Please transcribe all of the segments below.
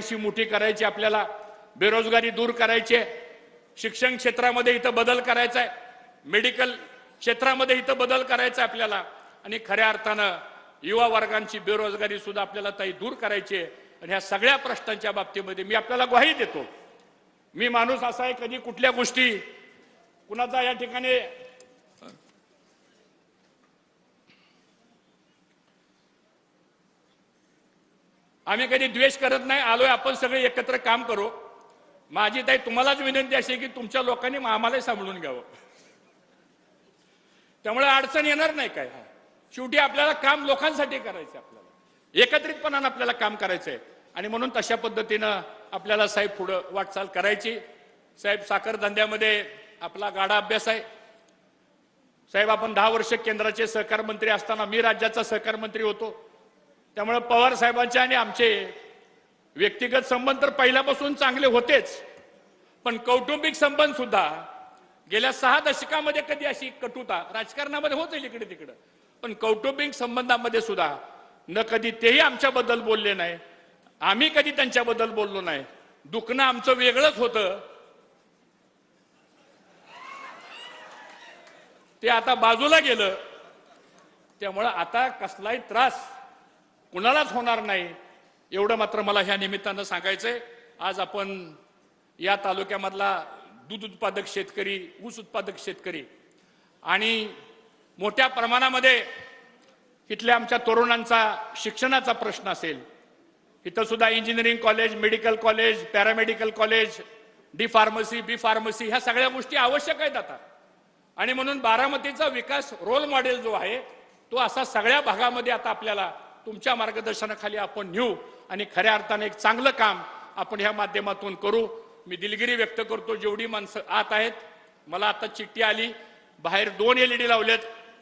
एलआयडीसी मोठी करायची आपल्याला बेरोजगारी दूर करायची आहे. शिक्षण क्षेत्रामध्ये इथं बदल करायचा आहे. मेडिकल क्षेत्रामध्ये इथं बदल करायचा आहे आपल्याला. आणि खऱ्या अर्थानं युवा वर्गांची बेरोजगारी सुद्धा आपल्याला ताई दूर करायची आहे. आणि ह्या सगळ्या प्रश्नांच्या बाबतीमध्ये मी आपल्याला ग्वाही देतो. मी माणूस असा आहे कधी कुठल्या गोष्टी कुणाचा या ठिकाणी आम्ही कधी द्वेष करत नाही आलोय आपण सगळे एकत्र काम करू. माझी ताई तुम्हालाच विनंती अशी की तुमच्या लोकांनी आम्हालाही सांभाळून घ्यावं. त्यामुळे अडचण येणार नाही काय. शेवटी आपल्याला काम लोकांसाठी करायचं आपल्याला. एकत्रितपणानं आपल्याला काम करायचंय. आणि म्हणून तशा पद्धतीनं आपल्याला साहेब पुढं वाटचाल करायची. साहेब साखर धंद्यामध्ये आपला गाडा अभ्यास आहे. साहेब आपण दहा वर्ष केंद्राचे सहकार मंत्री असताना मी राज्याचा सहकार मंत्री होतो. त्यामुळे पवार साहेबांचे आणि आमचे व्यक्तिगत संबंध तर पहिल्यापासून चांगले होतेच. पण कौटुंबिक संबंध सुद्धा गेल्या सहा दशकामध्ये कधी अशी कटुता राजकारणामध्ये होत इकडे तिकडे. पण कौटुंबिक संबंधामध्ये सुद्धा न कधी तेही आमच्याबद्दल बोलले नाही. आम्ही कधी त्यांच्याबद्दल बोललो नाही. दुखणं आमचं वेगळंच होतं. ते आता बाजूला गेलं. त्यामुळं आता कसलाही त्रास कुणालाच होणार नाही. एवढं मात्र मला ह्या निमित्तानं सांगायचंय. आज आपण या तालुक्यामधला दूध उत्पादक शेतकरी ऊस उत्पादक शेतकरी आणि मोठ्या प्रमाणामध्ये इथल्या आमच्या तरुणांचा शिक्षणाचा प्रश्न असेल. इथं सुद्धा engineering college medical college paramedical college D pharmacy B pharmacy ह्या सगळ्या गोष्टी आवश्यक आहेत आता. आणि म्हणून बारामतीचा विकास रोल मॉडेल जो आहे तो असा सगळ्या भागामध्ये आता आपल्याला तुमच्या मार्गदर्शनाखाली आपण नेऊ आणि खऱ्या अर्थाने एक चांगलं काम आपण ह्या माध्यमातून करू. मी दिलगिरी व्यक्त करतो जेवढी माणसं आत आहेत मला आता चिठ्ठी आली बाहेर दोन एल ई डी लावलेत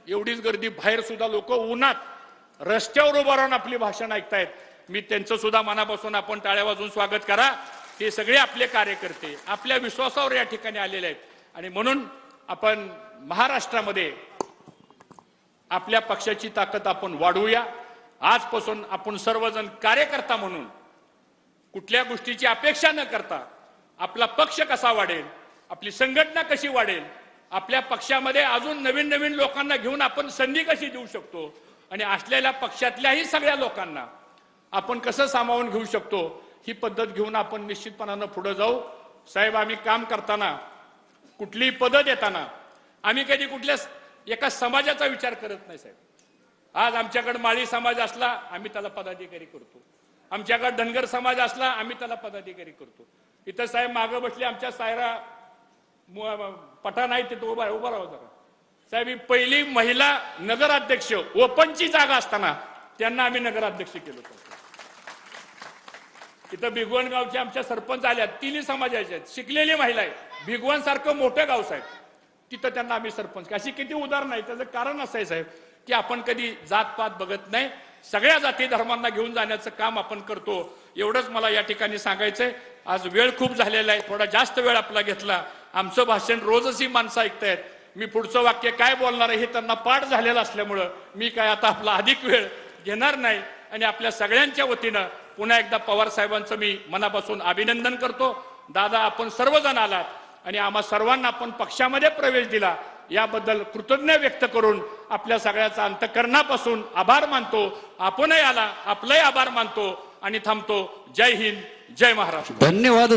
एवढीच गर्दी बाहेर सुद्धा लोक उन्हात रस्त्यावर उभं राहून आपली भाषण ऐकतायत मी त्यांचं सुद्धा मनापासून आपण टाळ्या वाजून स्वागत करा. ते सगळे आपले कार्यकर्ते आपल्या विश्वासावर या ठिकाणी आलेले आहेत. आणि म्हणून आपण महाराष्ट्रामध्ये आपल्या पक्षाची ताकद आपण वाढवूया. आजपासून आपण सर्वजण कार्यकर्ता म्हणून कुठल्या गोष्टीची अपेक्षा न करता आपला पक्ष कसा वाढेल आपली संघटना कशी वाढेल आपल्या पक्षामध्ये अजून नवीन नवीन लोकांना घेऊन आपण संधी कशी देऊ शकतो आणि असलेल्या पक्षातल्याही सगळ्या लोकांना आपण कसं सामावून घेऊ शकतो ही पद्धत घेऊन आपण निश्चितपणानं पुढे जाऊ. साहेब आम्ही काम करताना कुठलीही पदं देताना आम्ही कधी कुठल्या एका समाजाचा विचार करत नाही साहेब. आज आमच्याकडे माळी समाज असला आम्ही त्याला पदाधिकारी करतो. आमच्याकडे धनगर समाज असला आम्ही त्याला पदाधिकारी करतो. इथं साहेब मागं बसले आमच्या सायरा मु- पठाण आहे तिथं उभा उभा राहा जरा. साहेब ही पहिली महिला नगराध्यक्ष ओपनची जागा असताना त्यांना आम्ही नगराध्यक्ष केलं होतं. इथं भिगवण गावचे आमच्या सरपंच आल्या तिन्ही समाजाच्या आहेत. शिकलेली महिला आहे. भिगवण सारखं मोठं गाव साहेब. तिथं त्यांना आम्ही सरपंच अशी किती उदाहरण आहे त्याचं कारण असं आहे साहेब. की आपण कधी जातपात बघत नाही. सगळ्या जाती धर्मांना घेऊन जाण्याचं काम आपण करतो. एवढंच मला या ठिकाणी सांगायचंय. आज वेळ खूप झालेला आहे. थोडा जास्त वेळ आपला घेतला. आमचं भाषण रोजच ही माणसं ऐकतायत. मी पुढचं वाक्य काय बोलणार आहे हे त्यांना पाठ झालेलं असल्यामुळं मी काय आता आपला अधिक वेळ घेणार नाही. आणि आपल्या सगळ्यांच्या वतीनं पुन्हा एकदा पवार साहेबांचं मी मनापासून अभिनंदन करतो. दादा आपण सर्वजण आलात आणि आम्हा सर्वांना आपण पक्षामध्ये प्रवेश दिला. याबद्दल कृतज्ञ व्यक्त करून आपल्या सगळ्याचा अंतकरणापासून आभार मानतो. आपणही आला आपलाही आभार मानतो आणि थांबतो. जय हिंद जय महाराष्ट्र. धन्यवाद